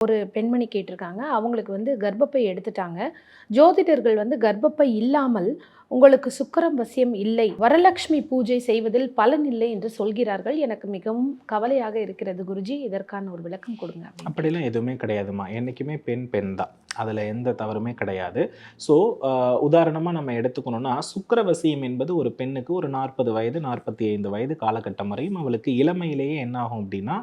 ஒரு பெண்மணி கேட்டிருக்காங்க. அவங்களுக்கு வந்து கர்ப்பப்பை எடுத்துட்டாங்க. ஜோதிடர்கள் வந்து கர்ப்பப்பை இல்லாமல் உங்களுக்கு சுக்கிரம் வசியம் இல்லை. வரலட்சுமி பூஜை செய்வதில் பலன் இல்லை என்று சொல்கிறார்கள். எனக்கு மிகவும் கவலையாக இருக்கிறது குருஜி. இதற்கான ஒரு விளக்கம் கொடுங்க. அப்படிலாம் எதுவுமே கிடையாதுமா என்றைக்குமே பெண் பெண் தான். அதில் எந்த தவறுமே கிடையாது. ஸோ உதாரணமாக நம்ம எடுத்துக்கணும்னா சுக்கிரவசியம் என்பது ஒரு பெண்ணுக்கு ஒரு நாற்பது வயது நாற்பத்தி ஐந்து வயது காலகட்டம் வரையும் அவளுக்கு இளமையிலேயே என்ன ஆகும் அப்படின்னா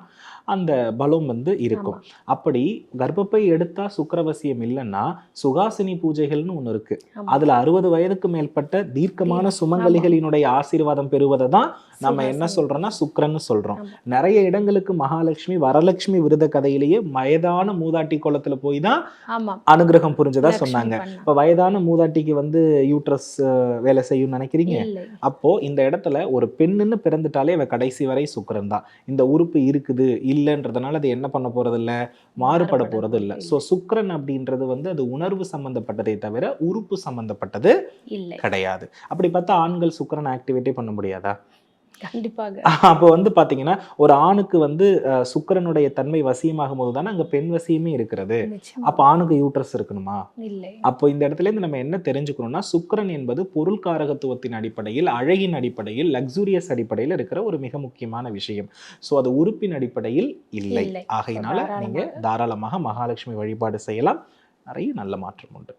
அந்த பலம் வந்து இருக்கும். அப்படி கர்ப்பப்பை எடுத்தா சுக்கிரவசியம் இல்லைன்னா சுகாசினி பூஜைகள்னு ஒன்று இருக்கு. ஆமா. அதுல அறுபது வயதுக்கு மேற்பட்ட தீர்க்கமான சுமங்கலிகளினுடைய ஆசீர்வாதம் பெறுவதை தான் நம்ம என்ன. சொல்றோம்னா சுக்கிரன்னு சொல்றோம். நிறைய இடங்களுக்கு மகாலட்சுமி வரலட்சுமி விருத கதையிலேயே வயதான மூதாட்டி குளத்துல போய் தான் அனுகிரகம் புரிஞ்சதா சொன்னாங்க. இப்ப வயதான மூதாட்டிக்கு வந்து யூட்ரஸ் வேலை செய்யும் நினைக்கிறீங்க? அப்போ இந்த இடத்துல ஒரு பெண்ணுன்னு பிறந்துட்டாலே அவ கடைசி வரை சுக்கிரன் தான். இந்த உறுப்பு இருக்குது இல்லைன்றதுனால அது என்ன பண்ண போறது இல்ல மாறுபட போறது இல்ல ஸோ சுக்கிரன் அப்படின்றது வந்து அது உணர்வு சம்பந்தப்பட்டதே தவிர உறுப்பு சம்பந்தப்பட்டது இல்லை. கிடையாது. அப்படி பார்த்தா ஆண்கள் சுக்கிரன் ஆக்டிவேட்டே பண்ண முடியாதா? கண்டிப்பாக. அப்போ வந்து பாத்தீங்கன்னா ஒரு ஆணுக்கு வந்து சுக்கிரனுடைய தன்மை வசியமாகும் போது தானே அங்க பெண் வசியமே இருக்கிறது. அப்ப ஆணுக்கு யூட்ரஸ் இருக்கணுமா? இல்லை. அப்போ இந்த இடத்துல இருந்து நம்ம என்ன தெரிஞ்சுக்கணும்னா சுக்கிரன் என்பது பொருள் காரகத்துவத்தின் அடிப்படையில் அழகின் அடிப்படையில் லக்ஸூரியஸ் அடிப்படையில் இருக்கிற ஒரு மிக முக்கியமான விஷயம். ஸோ அது உறுப்பின் அடிப்படையில் இல்லை. ஆகையினால தாராளமாக. நீங்க தாராளமாக மகாலட்சுமி வழிபாடு செய்யலாம். நிறைய நல்ல மாற்றம் உண்டு.